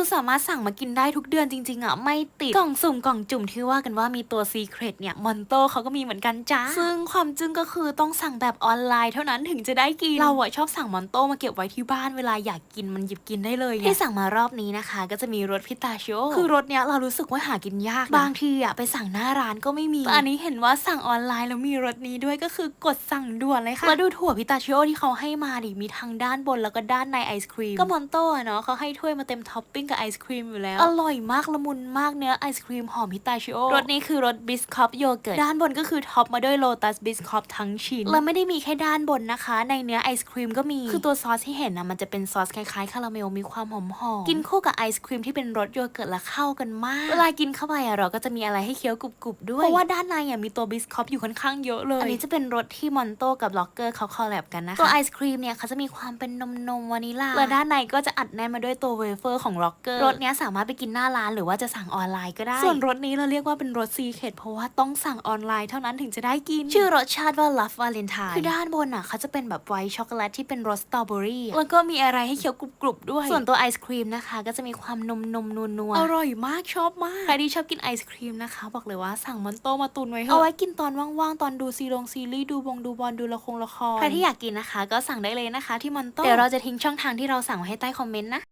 คือสามารถสั่งมากินได้ทุกเดือนจริงๆอะไม่ติดกล่องสุ่มกล่องจุ่มที่ว่ากันว่ามีตัวซีเครตเนี่ยมอนโตเขาก็มีเหมือนกันจ้าซึ่งความจึ้งก็คือต้องสั่งแบบออนไลน์เท่านั้นถึงจะได้กินเราอะชอบสั่งมอนโตมาเก็บไว้ที่บ้านเวลาอยากกินมันหยิบกินได้เลยที่สั่งมารอบนี้นะคะ ก็จะมีรสพิตาชิโอคือรสเนี้ยเรารู้สึกว่าหากินยากบางทีอะไปสั่งหน้าร้านก็ไม่มีแต่อันนี้เห็นว่าสั่งออนไลน์แล้วมีรสนี้ด้วยก็คือกดสั่งด่วนเลยค่ะแล้วดูถั่วพิตาชิโอที่เขาให้มาดิมีทั้งด้านบนแล้วก็ด้านในไอศครีมก็มอนโตอะเนาะเขาให้ถ้วยมาเต็มท็อปปิ้งกับไอศครีมอยู่แล้ว อร่อยมากละมุนมากเนื้อไอศครีมหอมพิตาชิโอรสนี้คือรสบิสคอปโยเกิร์ตด้านบนก็คือท็อปมาด้วยโลตัสบิสคอปทั้งชิ้นแล้วไม่ได้มีแค่ด้านบนนะคะ ในเนื้อไอศครีมก็มีคือตัวซอสที่เห็นนะมันจะเป็นซอสคล้ายๆคาราเมลมีความหอมหอมกินคู่กับไอศครีมที่เป็นรสโยเกิร์ตแล้วเข้ากันมากเวลากินเข้าไปอะเราก็จะมีอะไรให้เคี้ยวกรุบๆด้วยเพราะว่าด้านในอะมีตัวบิสคอปอยู่ค่อนข้างเยอะเลยอันนี้จะเป็นรสที่มอนโตกับล็อกเกอร์เขาคอลแลบกันนะคะตัวไอศครีมเนี่ยเขาจะมีความเป็นนมนมๆวานิลาและด้านในก็จะอัดแน่นมาด้วยตัวเวเฟอร์ของล็อกเกอร์รสเนี้ยสามารถไปกินหน้าร้านหรือว่าจะสั่งออนไลน์ก็ได้ ส่วนรสนี้เราเรียกว่าเป็นรสซีเคดเพราะว่าต้องสั่งออนไลน์เท่านั้นถึงจะได้กิน ชื่อรสชาติว่า Love Valentine คือด้านบนอะเขาจะเป็นแบบไวท์ช็อกโกแลตที่เป็นรสสตรอเบอรี่อะแล้วก็มีอะไรให้เคี้ยวกรุบๆด้วย ส่วนตัวไอศครีมนะคะ ก็จะมีความนมนมๆนัวๆอร่อยมากชอบมากใครที่ชอบกินไอศครีมนะคะ บอกเลยว่าสั่งมอนโตมาตุนไว้เถอะเอาไว้กินตอนว่างๆตอนดูซีรงซีรีส์ดูบงดูบอลดูละครละครใครที่อยากกินนะคะ ก็สั่งได้เลยนะคะที่มอนโตเดี๋ยวเราจะทิ้งช่องทางที่เราสั่งไว้ให้ใต้คอมเมนต์นะ